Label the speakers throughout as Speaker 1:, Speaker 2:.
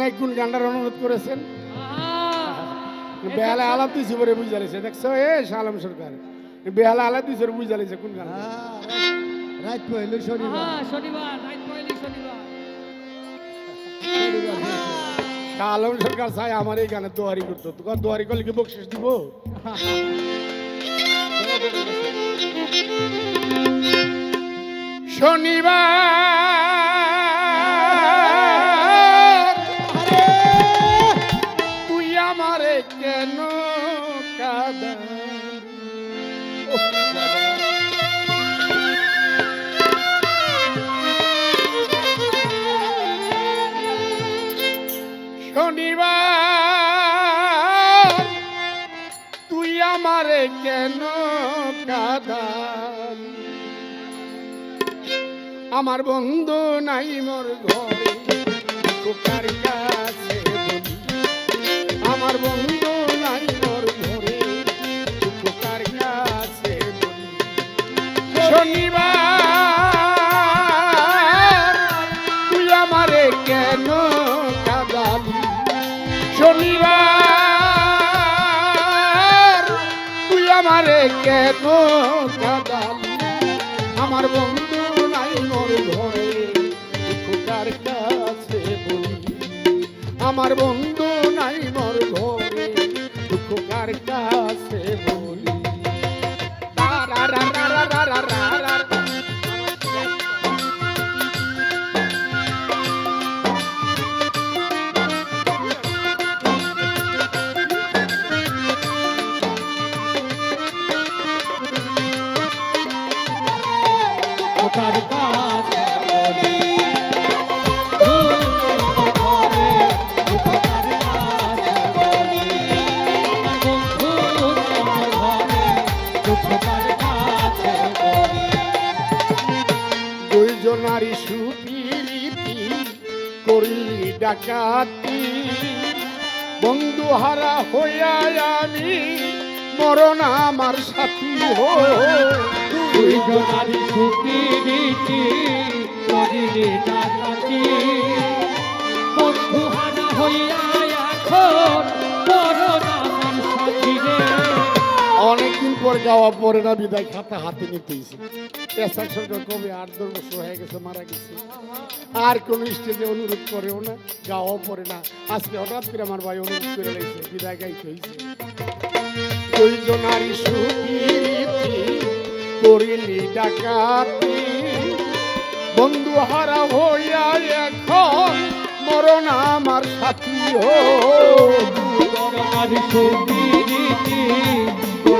Speaker 1: নাই কোন গানটার অনুরোধ করেছেন।
Speaker 2: আহা,
Speaker 1: বেহালা আলাপ দিছি পরে বুঝা লাইছে দেখছ এ শালম সরকার। বেহালা আলাপ দিছে পরে বুঝা লাইছে কোন গান
Speaker 3: রাত পহিল শনিবার।
Speaker 1: শালম সরকার চাই আমার এই গানে দোয়ারি করতো। তোর দোয়ারি করলে কি বকশিস দিব? শনিবার কেন কাদা শনিবার তুই আমারে কেন কাদাল আমার বন্ধু নাই মোর ঘরে কাছে আমার বন্ধু নাই মোর ঘরে শনিবার, তুই আমারে কেন কাদালি? শনিবার, তুই আমারে কেন কাদালি? আমার বন্ধু নাই মোর ঘরে খোকার কাছে আমার বন্ধু নাই মোর ঘরে খোকার কাছে বলি? দুইজনারি সুপিরিতি করিলি ডাকাতি। বন্ধু হারা হইয়া আমি, মরণ আমার সাথী হো
Speaker 2: দুই জনারি সুপিরিতি করিলি ডাকাতি। বন্ধু হানা হইয়া এখন মরণ আমার
Speaker 1: অনেকদিন পর গাওয়া পরে না বিদায় খাতা হাতে নিতেইছে কবে আট দশ বছর হয়ে গেছে, মারা গেছে। আর কোন স্টেজে অনুরোধ করেও না গাওয়াও পরে না। আজকে হঠাৎ করে আমার ভাই অনুরোধ করে লাইছে বিদায় গাইতে হয়েছে বন্ধু হারা হইয়া এখন মরণ আমার সাথী
Speaker 2: সুবিদিতি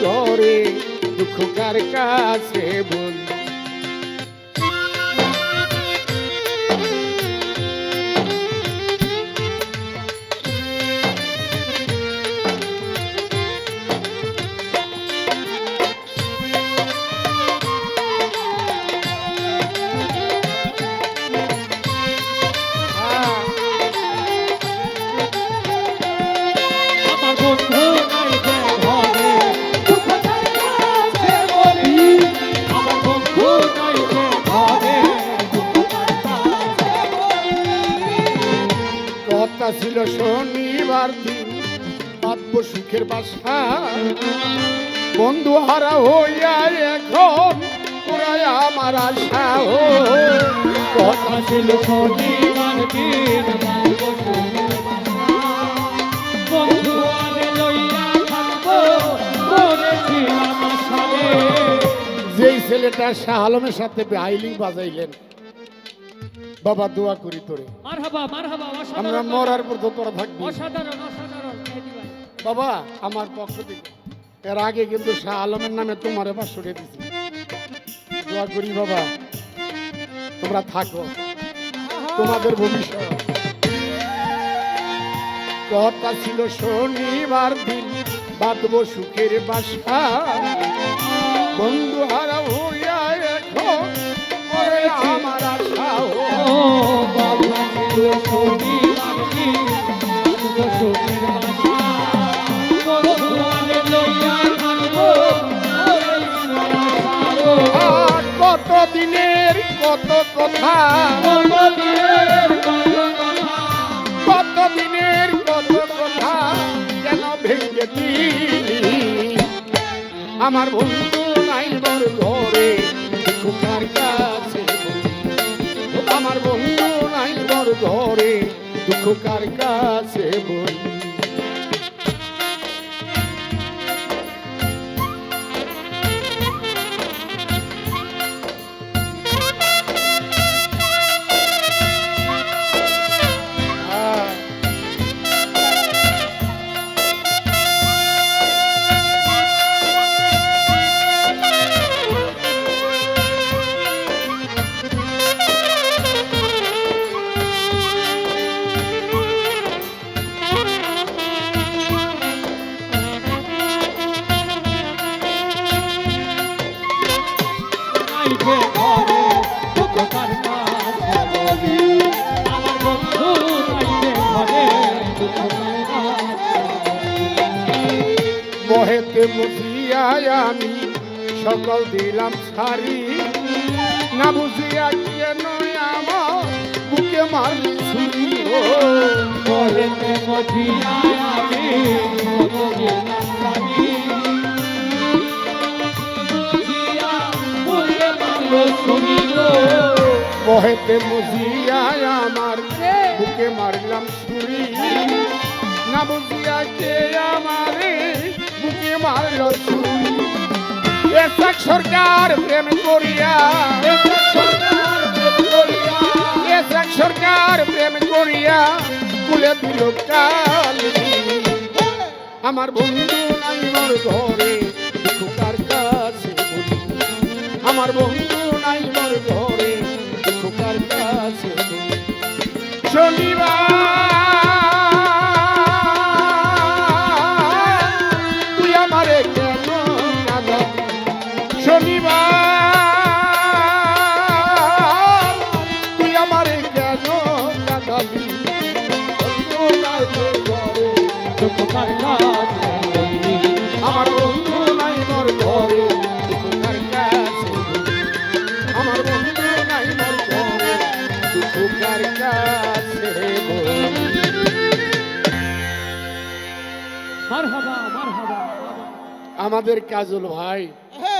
Speaker 1: ঘরে দুঃখ কার কাছে বল? কথা ছিল শনিবার দিন। পাতব সুখের বাসা। বন্ধু হারা হইয়া এখন পুরাই আমার আশা ও কথা ছিল
Speaker 2: শনিবার দিন।
Speaker 1: ছেলেটা শাহ আলমের সাথে আইলিং বাজাইলেন বাবা দোয়া করি তোরে। আমরা মরার পর তোরা থাকবি। বাবা আমার পক্ষ থেকে। এর আগে কিন্তু শাহ আলমের নামে তোমার এবার সরে দিছি। দোয়া করি বাবা তোমরা থাকো। তোমাদের ভবিষ্যৎ। কথা ছিল শনিবার দিন বাঁধব সুখের বাসা। বন্ধু হারা
Speaker 2: আর
Speaker 1: কত কথা?
Speaker 2: কত দিনের কত কথা
Speaker 1: কেন ভেঙে দিলি? আমার বন্ধু নাই মোর ঘরে দুঃখার নাই
Speaker 2: দুঃখ কার কাছে বলি?
Speaker 1: মহেতে বুঝিয়া আমি সকল দিলাম ছাড়ি। না বুঝিয়া কেন আমার বুকে মারলি ছুরি। ও
Speaker 2: আমি জানি বুঝিয়া মারলো শুনিল
Speaker 1: মহেতে বুঝিয়া আমার বুকে মারলাম ছুরি। না বুঝিয়া কে আমারে ছুরি এসক সরকার প্রেম করিয়া। এসক সরকার প্রেম করিয়া কুলে দিল কালি আমার বন্ধু নাই মোর ঘরে দুঃখার কাছে আমার বন্ধু নাই মোর ঘরে দুঃখার কাছে শনিবার শনিবার তুই আমারে কেন কাঁদাবি বন্ধু নাই তোর ঘরে
Speaker 2: দুঃখ কার কাছে বলি
Speaker 1: আমার বন্ধু নাই মোর ঘরে দুঃখার কাছে বলি। আমার বন্ধু নাই মোর ঘরে দুঃখার কাছে বলি।
Speaker 2: মারহাবা মারহাবা
Speaker 1: আমাদের কাজল ভাই
Speaker 3: হ্যাঁ,